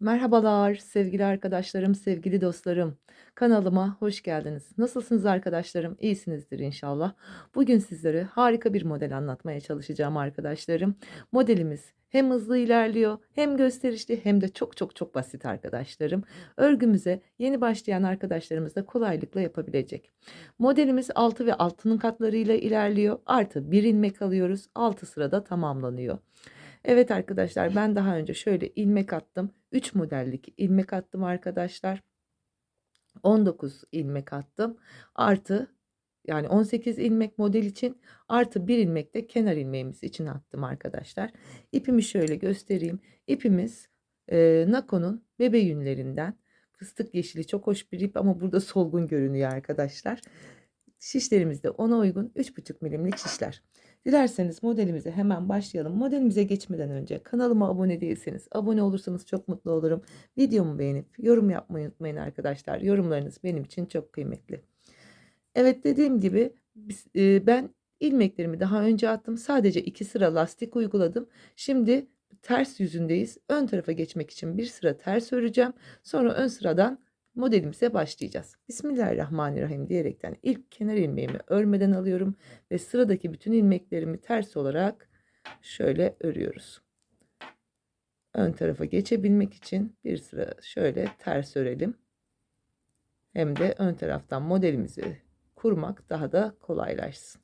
Merhabalar sevgili arkadaşlarım, sevgili dostlarım. Kanalıma hoş geldiniz. Nasılsınız arkadaşlarım? İyisinizdir inşallah. Bugün sizlere harika bir model anlatmaya çalışacağım arkadaşlarım. Modelimiz hem hızlı ilerliyor, hem gösterişli, hem de çok çok çok basit arkadaşlarım. Örgümüze yeni başlayan arkadaşlarımız da kolaylıkla yapabilecek. Modelimiz 6 ve altının katlarıyla ilerliyor. Artı bir ilmek alıyoruz. 6 sırada tamamlanıyor. Evet arkadaşlar ben daha önce şöyle ilmek attım. 3 modellik ilmek attım arkadaşlar. 19 ilmek attım. Artı yani 18 ilmek model için artı 1 ilmek de kenar ilmeğimiz için attım arkadaşlar. İpimi şöyle göstereyim. İpimiz e, Nako'nun bebe yünlerinden. Fıstık yeşili çok hoş bir ip ama burada solgun görünüyor arkadaşlar. Şişlerimiz de ona uygun 3,5 milimlik şişler. Dilerseniz modelimize hemen başlayalım. Modelimize geçmeden önce kanalıma abone değilseniz abone olursanız çok mutlu olurum. Videomu beğenip yorum yapmayı unutmayın arkadaşlar. Yorumlarınız benim için çok kıymetli. Evet dediğim gibi e, ben ilmeklerimi daha önce attım. Sadece iki sıra lastik uyguladım. Şimdi ters yüzündeyiz. Ön tarafa geçmek için bir sıra ters öreceğim. Sonra ön sıradan modelimize başlayacağız. Bismillahirrahmanirrahim diyerekten ilk kenar ilmeğimi örmeden alıyorum ve sıradaki bütün ilmeklerimi ters olarak şöyle örüyoruz. Ön tarafa geçebilmek için bir sıra şöyle ters örelim. Hem de ön taraftan modelimizi kurmak daha da kolaylaşsın.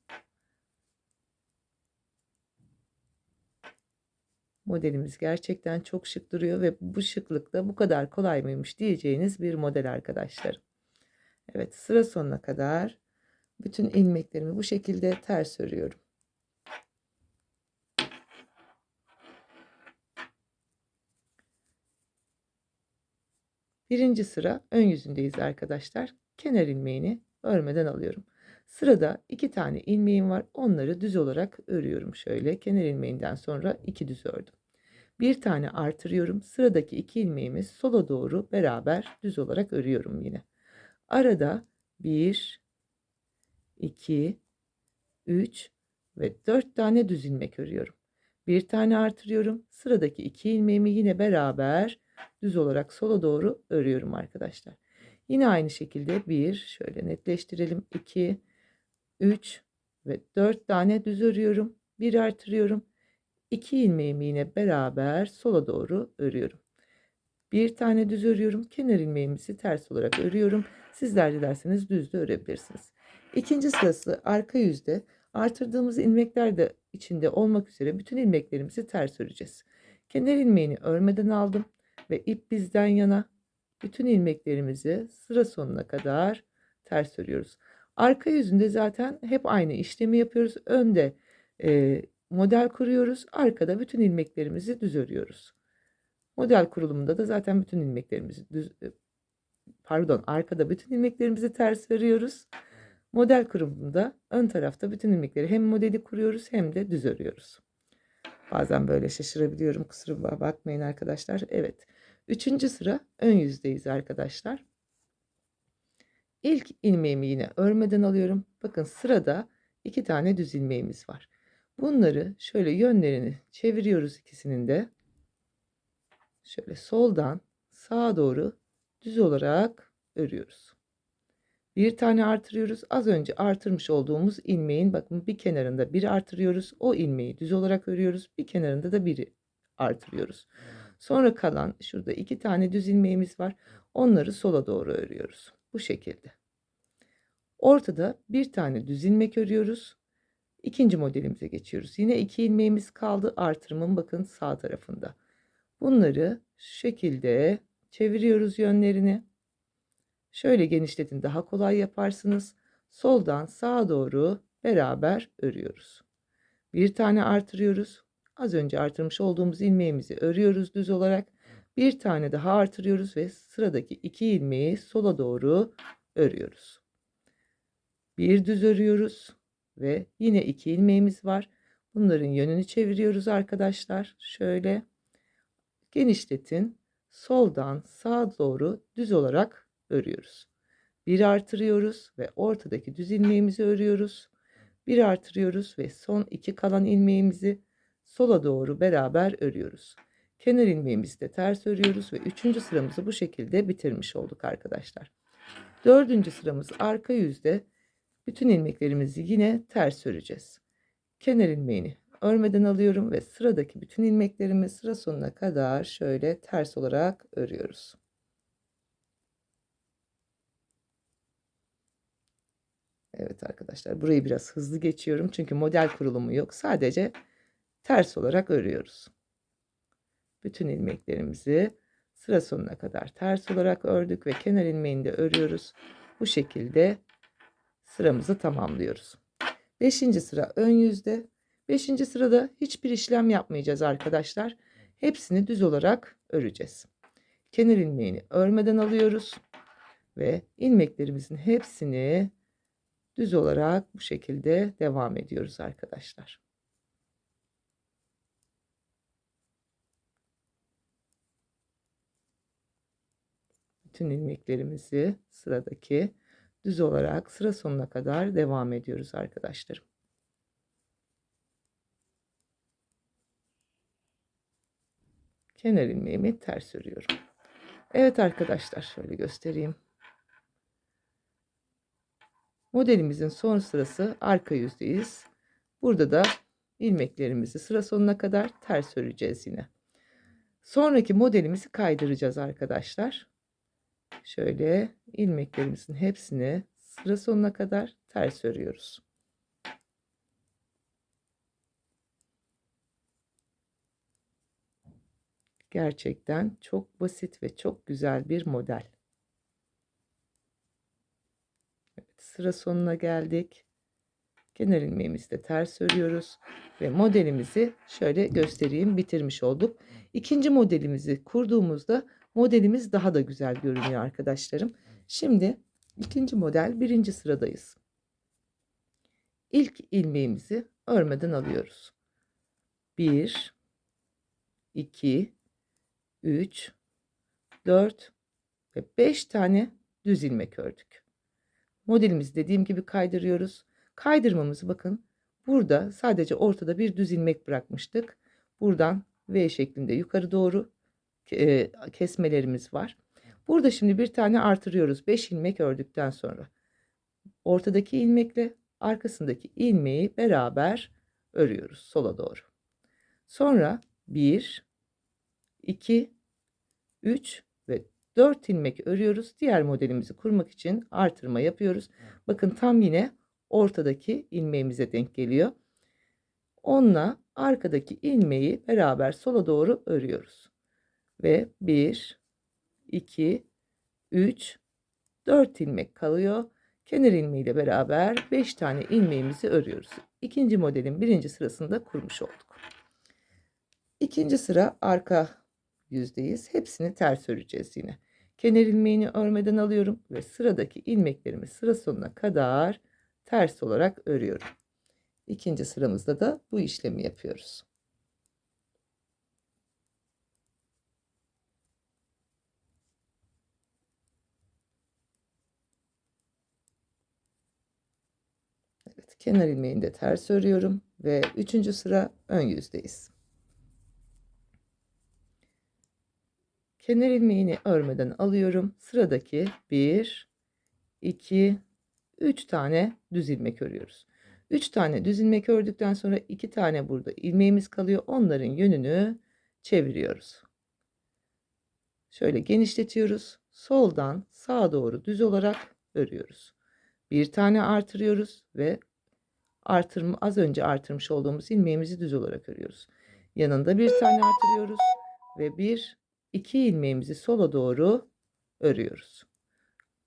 Modelimiz gerçekten çok şık duruyor ve bu şıklıkta bu kadar kolay mıymış diyeceğiniz bir model arkadaşlarım. Evet sıra sonuna kadar bütün ilmeklerimi bu şekilde ters örüyorum. Birinci sıra ön yüzündeyiz arkadaşlar. Kenar ilmeğini örmeden alıyorum. Sırada iki tane ilmeğim var. Onları düz olarak örüyorum şöyle. Kenar ilmeğinden sonra iki düz ördüm. Bir tane artırıyorum. Sıradaki iki ilmeğimi sola doğru beraber düz olarak örüyorum yine. Arada 1, 2, 3 ve 4 tane düz ilmek örüyorum. Bir tane artırıyorum. Sıradaki iki ilmeğimi yine beraber düz olarak sola doğru örüyorum arkadaşlar. Yine aynı şekilde 1 şöyle netleştirelim. 2 3 ve 4 tane düz örüyorum. Bir artırıyorum. 2 ilmeğimi yine beraber sola doğru örüyorum. Bir tane düz örüyorum. Kenar ilmeğimizi ters olarak örüyorum. Sizler dilerseniz düz de örebilirsiniz. İkinci sırası arka yüzde artırdığımız ilmekler de içinde olmak üzere bütün ilmeklerimizi ters öreceğiz. Kenar ilmeğini örmeden aldım ve ip bizden yana bütün ilmeklerimizi sıra sonuna kadar ters örüyoruz. Arka yüzünde zaten hep aynı işlemi yapıyoruz. Önde e, model kuruyoruz. Arkada bütün ilmeklerimizi düz örüyoruz. Model kurulumunda da zaten bütün ilmeklerimizi düz e, pardon arkada bütün ilmeklerimizi ters örüyoruz. Model kurulumunda ön tarafta bütün ilmekleri hem modeli kuruyoruz hem de düz örüyoruz. Bazen böyle şaşırabiliyorum. Kusura bakmayın arkadaşlar. Evet. Üçüncü sıra ön yüzdeyiz arkadaşlar. İlk ilmeğimi yine örmeden alıyorum. Bakın sırada iki tane düz ilmeğimiz var. Bunları şöyle yönlerini çeviriyoruz ikisinin de. Şöyle soldan sağa doğru düz olarak örüyoruz. Bir tane artırıyoruz. Az önce artırmış olduğumuz ilmeğin bakın bir kenarında bir artırıyoruz. O ilmeği düz olarak örüyoruz. Bir kenarında da biri artırıyoruz. Sonra kalan şurada iki tane düz ilmeğimiz var. Onları sola doğru örüyoruz. Bu şekilde. Ortada bir tane düz ilmek örüyoruz. İkinci modelimize geçiyoruz. Yine iki ilmeğimiz kaldı. Artırımın bakın sağ tarafında. Bunları şu şekilde çeviriyoruz yönlerini. Şöyle genişletin daha kolay yaparsınız. Soldan sağa doğru beraber örüyoruz. Bir tane artırıyoruz. Az önce artırmış olduğumuz ilmeğimizi örüyoruz düz olarak. Bir tane daha artırıyoruz ve sıradaki iki ilmeği sola doğru örüyoruz. Bir düz örüyoruz ve yine iki ilmeğimiz var. Bunların yönünü çeviriyoruz arkadaşlar. Şöyle genişletin. Soldan sağa doğru düz olarak örüyoruz. Bir artırıyoruz ve ortadaki düz ilmeğimizi örüyoruz. Bir artırıyoruz ve son iki kalan ilmeğimizi sola doğru beraber örüyoruz. Kenar ilmeğimizi de ters örüyoruz ve üçüncü sıramızı bu şekilde bitirmiş olduk arkadaşlar. Dördüncü sıramız arka yüzde bütün ilmeklerimizi yine ters öreceğiz. Kenar ilmeğini örmeden alıyorum ve sıradaki bütün ilmeklerimi sıra sonuna kadar şöyle ters olarak örüyoruz. Evet arkadaşlar burayı biraz hızlı geçiyorum çünkü model kurulumu yok. Sadece ters olarak örüyoruz. Bütün ilmeklerimizi sıra sonuna kadar ters olarak ördük ve kenar ilmeğini de örüyoruz. Bu şekilde sıramızı tamamlıyoruz. Beşinci sıra ön yüzde. Beşinci sırada hiçbir işlem yapmayacağız arkadaşlar. Hepsini düz olarak öreceğiz. Kenar ilmeğini örmeden alıyoruz ve ilmeklerimizin hepsini düz olarak bu şekilde devam ediyoruz arkadaşlar. Bütün ilmeklerimizi sıradaki düz olarak sıra sonuna kadar devam ediyoruz arkadaşlarım. Kenar ilmeğimi ters örüyorum. Evet arkadaşlar şöyle göstereyim. Modelimizin son sırası arka yüzdeyiz. Burada da ilmeklerimizi sıra sonuna kadar ters öreceğiz yine. Sonraki modelimizi kaydıracağız arkadaşlar. Şöyle ilmeklerimizin hepsini sıra sonuna kadar ters örüyoruz. Gerçekten çok basit ve çok güzel bir model. Evet, sıra sonuna geldik. Kenar ilmeğimizi de ters örüyoruz ve modelimizi şöyle göstereyim bitirmiş olduk. İkinci modelimizi kurduğumuzda modelimiz daha da güzel görünüyor arkadaşlarım. Şimdi ikinci model birinci sıradayız. İlk ilmeğimizi örmeden alıyoruz. 1 2 3 4 ve 5 tane düz ilmek ördük. Modelimizi dediğim gibi kaydırıyoruz. Kaydırmamızı bakın burada sadece ortada bir düz ilmek bırakmıştık. Buradan V şeklinde yukarı doğru kesmelerimiz var. Burada şimdi bir tane artırıyoruz. 5 ilmek ördükten sonra. Ortadaki ilmekle arkasındaki ilmeği beraber örüyoruz sola doğru. Sonra 1 2 3 ve 4 ilmek örüyoruz. Diğer modelimizi kurmak için artırma yapıyoruz. Bakın tam yine ortadaki ilmeğimize denk geliyor. Onunla arkadaki ilmeği beraber sola doğru örüyoruz. Ve 1 2 3 4 ilmek kalıyor. Kenar ilmeğiyle beraber 5 tane ilmeğimizi örüyoruz. İkinci modelin birinci sırasında kurmuş olduk. İkinci sıra arka yüzdeyiz. Hepsini ters öreceğiz yine. Kenar ilmeğini örmeden alıyorum ve sıradaki ilmeklerimi sıra sonuna kadar ters olarak örüyorum. İkinci sıramızda da bu işlemi yapıyoruz. Evet, kenar ilmeğini de ters örüyorum ve üçüncü sıra ön yüzdeyiz. Kenar ilmeğini örmeden alıyorum. Sıradaki 1 2 3 tane düz ilmek örüyoruz. 3 tane düz ilmek ördükten sonra 2 tane burada ilmeğimiz kalıyor. Onların yönünü çeviriyoruz. Şöyle genişletiyoruz. Soldan sağa doğru düz olarak örüyoruz. Bir tane artırıyoruz ve artırma az önce artırmış olduğumuz ilmeğimizi düz olarak örüyoruz. Yanında bir tane artırıyoruz ve bir iki ilmeğimizi sola doğru örüyoruz.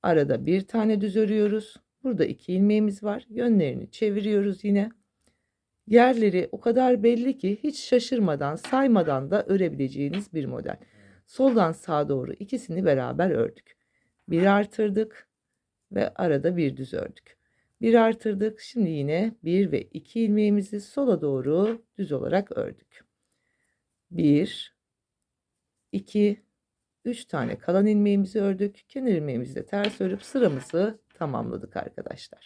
Arada bir tane düz örüyoruz. Burada iki ilmeğimiz var. Yönlerini çeviriyoruz yine. Yerleri o kadar belli ki hiç şaşırmadan, saymadan da örebileceğiniz bir model. Soldan sağa doğru ikisini beraber ördük. Bir artırdık ve arada bir düz ördük. Bir artırdık. Şimdi yine bir ve iki ilmeğimizi sola doğru düz olarak ördük. Bir, iki, üç tane kalan ilmeğimizi ördük. Kenar ilmeğimizi de ters örüp sıramızı tamamladık arkadaşlar.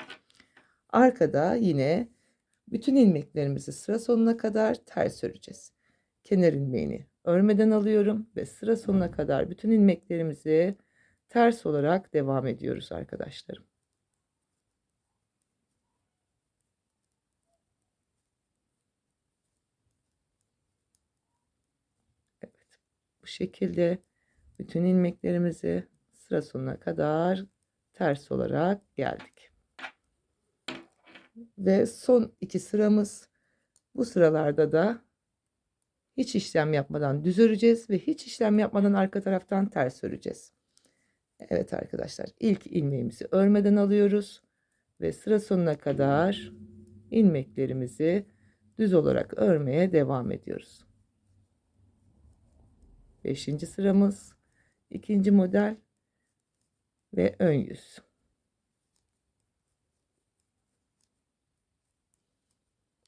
Arkada yine bütün ilmeklerimizi sıra sonuna kadar ters öreceğiz. Kenar ilmeğini örmeden alıyorum ve sıra sonuna kadar bütün ilmeklerimizi ters olarak devam ediyoruz arkadaşlarım. Evet. Bu şekilde bütün ilmeklerimizi sıra sonuna kadar ters olarak geldik. Ve son iki sıramız bu sıralarda da hiç işlem yapmadan düz öreceğiz ve hiç işlem yapmadan arka taraftan ters öreceğiz. Evet arkadaşlar ilk ilmeğimizi örmeden alıyoruz ve sıra sonuna kadar ilmeklerimizi düz olarak örmeye devam ediyoruz. Beşinci sıramız ikinci model ve ön yüz.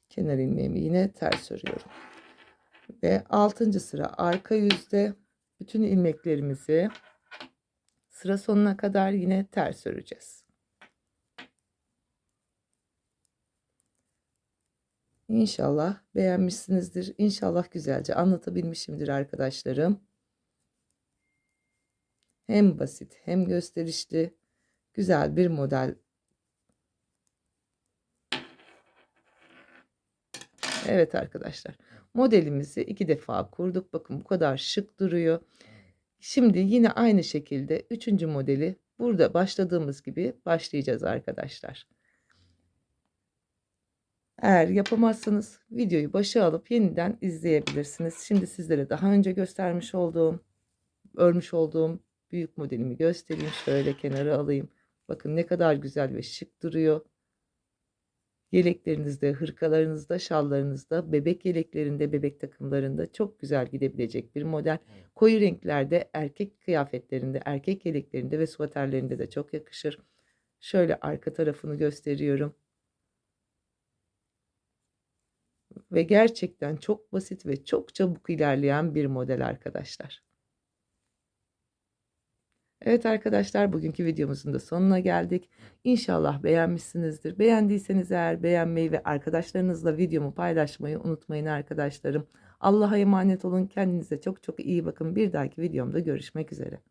Kenar ilmeğimi yine ters örüyorum. Ve altıncı sıra arka yüzde bütün ilmeklerimizi sıra sonuna kadar yine ters öreceğiz. İnşallah beğenmişsinizdir. İnşallah güzelce anlatabilmişimdir arkadaşlarım. Hem basit hem gösterişli güzel bir model. Evet arkadaşlar modelimizi iki defa kurduk. Bakın bu kadar şık duruyor. Şimdi yine aynı şekilde üçüncü modeli burada başladığımız gibi başlayacağız arkadaşlar. Eğer yapamazsanız videoyu başa alıp yeniden izleyebilirsiniz. Şimdi sizlere daha önce göstermiş olduğum, örmüş olduğum büyük modelimi göstereyim. Şöyle kenara alayım. Bakın ne kadar güzel ve şık duruyor. Yeleklerinizde, hırkalarınızda, şallarınızda, bebek yeleklerinde, bebek takımlarında çok güzel gidebilecek bir model. Koyu renklerde, erkek kıyafetlerinde, erkek yeleklerinde ve suaterlerinde de çok yakışır. Şöyle arka tarafını gösteriyorum. Ve gerçekten çok basit ve çok çabuk ilerleyen bir model arkadaşlar. Evet arkadaşlar bugünkü videomuzun da sonuna geldik. İnşallah beğenmişsinizdir. Beğendiyseniz eğer beğenmeyi ve arkadaşlarınızla videomu paylaşmayı unutmayın arkadaşlarım. Allah'a emanet olun. Kendinize çok çok iyi bakın. Bir dahaki videomda görüşmek üzere.